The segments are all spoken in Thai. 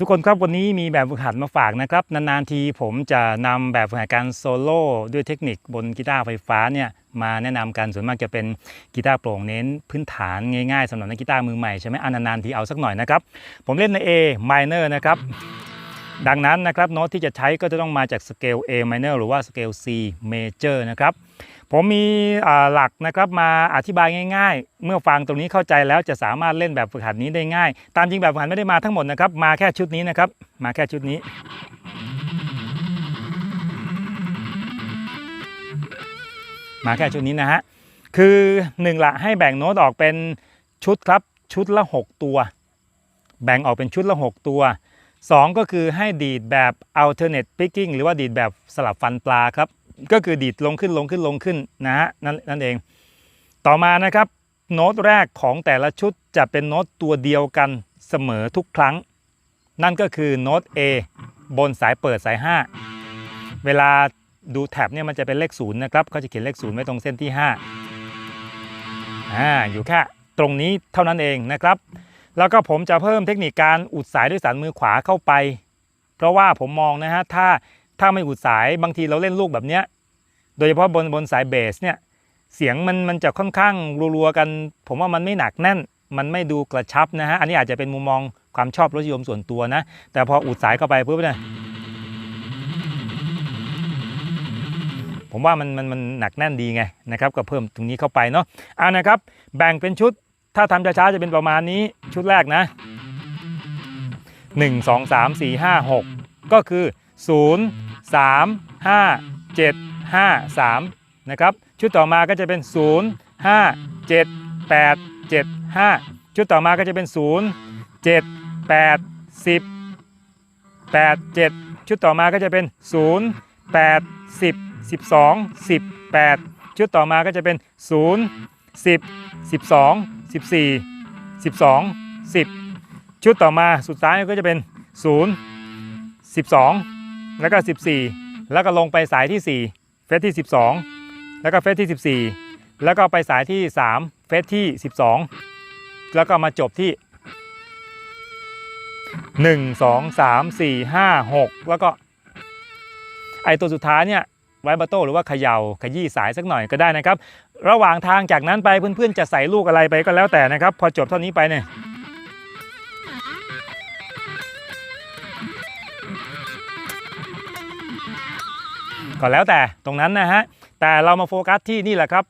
ทุกคนครับวันนี้มีแบบฝึกหัดมาฝากนะครับ นานๆทีผมจะนำแบบฝึกหัดการโซโล่ด้วยเทคนิคบนกีตาร์ไฟฟ้าเนี่ยมาแนะนำกันส่วนมากจะเป็นกีตาร์โปร่งเน้นพื้นฐานง่ายๆ สำหรับนักกีตาร์มือใหม่ใช่ไหมอันนานๆทีเอาสักหน่อยนะครับ ผมเล่นใน A minor นะครับ ดังนั้นนะครับโน้ตที่จะใช้ก็จะต้องมาจากสเกล A minor หรือว่าสเกล C major นะครับ ผมมีหลักนะครับมาอธิบายง่ายๆ เมื่อฟังตรงนี้เข้าใจแล้วจะสามารถเล่นแบบฝึกหัดนี้ได้ง่าย ตามจริงแบบฝึกหัดไม่ได้มาทั้งหมดนะครับ มาแค่ชุดนี้นะครับ มาแค่ชุดนี้ มาแค่ชุดนี้นะฮะ คือหนึ่งละให้แบ่งโน้ตออกเป็นชุดครับ ชุดละ 6 ตัว แบ่งออกเป็นชุดละ 6 ตัว 2 ก็คือให้ดีดแบบ alternate picking หรือว่าดีดแบบสลับฟันปลาครับ ก็คือดีดลงขึ้นลงขึ้นลงขึ้นนะฮะนั่นนั่นเอง ต่อมานะครับโน้ตแรกของแต่ละชุดจะเป็นโน้ตตัวเดียวกันเสมอทุกครั้ง นั่นก็คือโน้ต A บนสายเปิดสาย 5 เวลาดูแท็บเนี่ยมันจะเป็นเลขศูนย์นะครับเขาจะเขียนเลขศูนย์ไว้ตรงเส้นที่5อ่าอยู่แค่ตรงนี้เท่านั้นเองนะครับ แล้วก็ผมจะเพิ่มเทคนิคการอุดสายด้วยสันมือขวาเข้าไป เพราะว่าผมมองนะฮะถ้า ถ้าไม่อุดสายบางทีเราเล่นลูกแบบเนี้ยโดยเฉพาะบนบนสายเบสเนี่ยเสียงมันมันจะค่อนข้างรัวๆกัน ผมว่ามันไม่หนักแน่น มันไม่ดูกระชับนะฮะอันนี้อาจจะเป็นมุมมองความชอบรสนิยมส่วนตัวนะ แต่พออุดสายเข้าไปปุ๊บเนี่ยผมว่ามันมันมันหนักแน่นดีไงนะครับก็เพิ่มตรงนี้เข้าไปเนาะเอานะครับ แบ่งเป็นชุดถ้าทำช้าๆจะเป็นประมาณนี้ชุดแรกนะ 1 2 3 4 5 6 ก็คือ 0 3 5 7 5 3 นะครับ ชุดต่อมาก็จะเป็น 0 5 7 8 7 5 ชุดต่อมาก็จะเป็น 0 7 8 10 8 7 ชุดต่อมาก็จะเป็น 0 8 10 12 18 ชุดต่อมาก็จะเป็น 0 10 12 14 12 10 ชุดต่อมาสุดท้ายก็จะเป็น 0 12 แล้วก็ 14 แล้วก็ลงไปสายที่ 4 เฟสที่ 12 แล้วก็เฟสที่ 14 แล้วก็ไปสายที่ 3 เฟสที่ 12 แล้วก็มาจบที่ 1 2 3 4 5 6 แล้วก็ ไอตัวสุดท้ายเนี่ยไวบัตโต้หรือว่าเขยา่าขยี้สายสักหน่อยก็ได้นะครับ ระหว่างทางจากนั้นไปเพื่อนๆจะใส่ลูกอะไรไปก็แล้วแต่นะครับ พอจบเท่านี้ไปเนี่ย ก็แล้วแต่ตรงนั้นนะฮะแต่เรามาโฟกัสที่นี่แหละครับ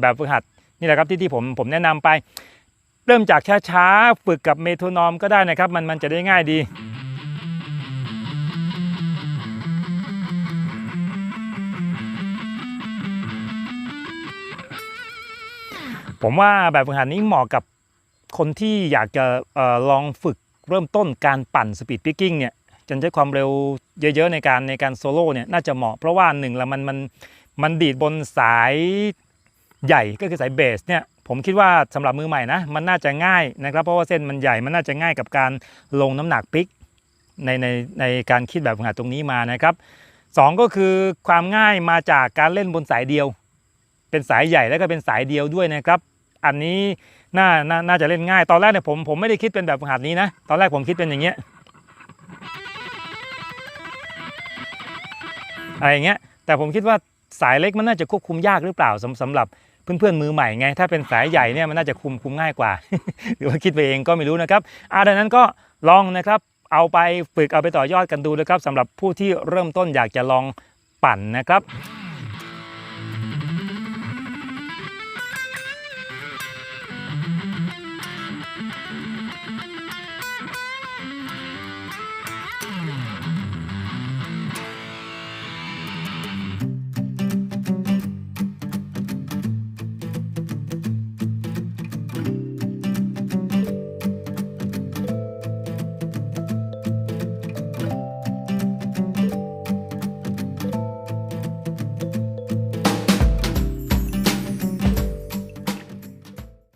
แบบฝึกหัดนี่แหละครับที่ที่ผมผมแนะนำไป เริ่มจากช้าๆฝึกกับเมโทนอมก็ได้นะครับ มันมันจะได้ง่ายดีผมว่าแบบฝึกหัดนี้เหมาะกับคนที่อยากจะออลองฝึกเริ่มต้นการปั่นสปีดพิกกิ้งเนี่ย จนใช้ความเร็วเยอะๆในการในการโซโล่เนี่ยน่าจะเหมาะเพราะว่าหนึ่งล้วมันมันมันดีดบนสายใหญ่ก็คือสายเบสเนี่ยผมคิดว่าสำหรับมือใหม่นะมันน่าจะง่ายนะครับ เพราะว่าเส้นมันใหญ่มันน่าจะง่ายกับการลงน้ำหนักปิกในในในการคิดแบบหัดตรงนี้มานะครับสองก็คือความง่ายมาจากการเล่นบนสายเดียว เป็นสายใหญ่แล้วก็เป็นสายเดียวด้วยนะครับ อันนี้น่าน่าจะเล่นง่ายตอนแรกเนี่ยผมผมไม่ได้คิดเป็นแบบหัดนี้นะ ตอนแรกผมคิดเป็นอย่างเงี้ย อะไรอย่างเงี้ยแต่ผมคิดว่าสายเล็กมันน่าจะควบคุมยากหรือเปล่าสำสำหรับเพื่อนๆมือใหม่ไง ถ้าเป็นสายใหญ่เนี่ยมันน่าจะคุมคุมง่ายกว่า หรือว่าคิดไปเองก็ไม่รู้นะครับอ่าดังนั้นก็ลองนะครับเอาไปฝึกเอาไปต่อยอดกันดูนะครับสำหรับผู้ที่เริ่มต้นอยากจะลองปั่นนะครับ